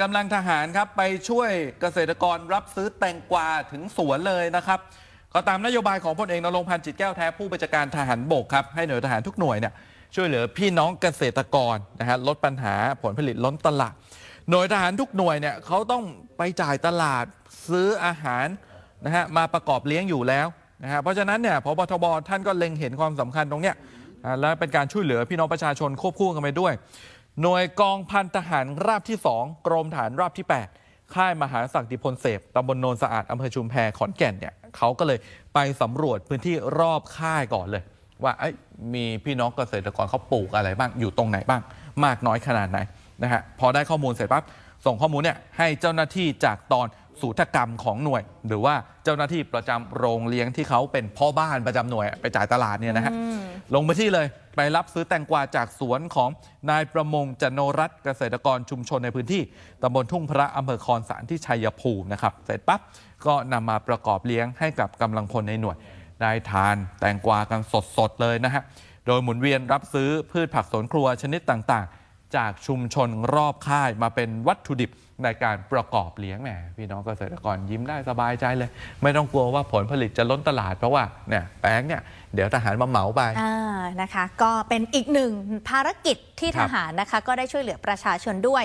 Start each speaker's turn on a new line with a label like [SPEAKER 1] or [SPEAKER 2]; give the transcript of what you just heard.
[SPEAKER 1] กำลังทหารครับไปช่วยเกษตรกรรับซื้อแตงกวาถึงสวนเลยนะครับก็ตามนโยบายของพลเอกนรงพันธ์จิตแก้วแท้ผู้บัญชาการทหารบกครับให้หน่วยทหารทุกหน่วยเนี่ยช่วยเหลือพี่น้องเกษตรกรนะฮะลดปัญหาผลผลิตล้นตลาดหน่วยทหารทุกหน่วยเนี่ยเขาต้องไปจ่ายตลาดซื้ออาหารนะฮะมาประกอบเลี้ยงอยู่แล้วนะฮะเพราะฉะนั้นเนี่ยพบทบท่านก็เล็งเห็นความสำคัญตรงเนี้ยและเป็นการช่วยเหลือพี่น้องประชาชนควบคู่กันไปด้วย หน่วยกองพันทหารราบที่ 2 กรมฐานราบที่ 8 ค่ายมหาศักดิพลเสพตำบลโนนสะอาดอำเภอชุมแพขอนแก่นเนี่ยเขาก็เลยไปสำรวจพื้นที่รอบค่ายก่อนเลย ว่าเอ้มีพี่น้องเกษตรกรเขาปลูกอะไรบ้างอยู่ตรงไหนบ้าง มากน้อยขนาดไหนนะฮะพอได้ข้อมูลเสร็จปั๊บส่งข้อมูลเนี่ยให้เจ้าหน้าที่จากตอนสูตรกรรมของหน่วย หรือว่าเจ้าหน้าที่ประจำโรงเลี้ยงที่เขาเป็นพ่อบ้านประจำหน่วยไปจ่ายตลาดเนี่ยนะฮะ ลงไปที่เลย ไปรับซื้อแตงกวาจากสวนของนายประมงจโนรัตเกษตรกรชุมชนในพื้นที่ตำบลทุ่งพระอำเภอคอนสารที่ชัยภูมินะครับ เสร็จปั๊บก็นำมาประกอบเลี้ยงให้กับกำลังพลในหน่วย ได้ทานแตงกวากันสดๆเลยนะฮะโดยหมุนเวียนรับซื้อพืชผักสวนครัวชนิดต่างๆ จากชุมชนรอบค่ายมาเป็นวัตถุดิบในการประกอบเลี้ยงแหมพี่น้องเกษตรกรยิ้มได้สบายใจเลย ไม่ต้องกลัวว่าผลผลิตจะล้นตลาดเพราะว่าเนี่ยแป้งเนี่ยเดี๋ยวทหารมาเหมาไป
[SPEAKER 2] อ่า นะคะ ก็เป็นอีกหนึ่งภารกิจที่
[SPEAKER 1] ครั
[SPEAKER 2] ท
[SPEAKER 1] บ
[SPEAKER 2] หารนะคะ ก็ได้ช่วยเหลือประชาชนด้วย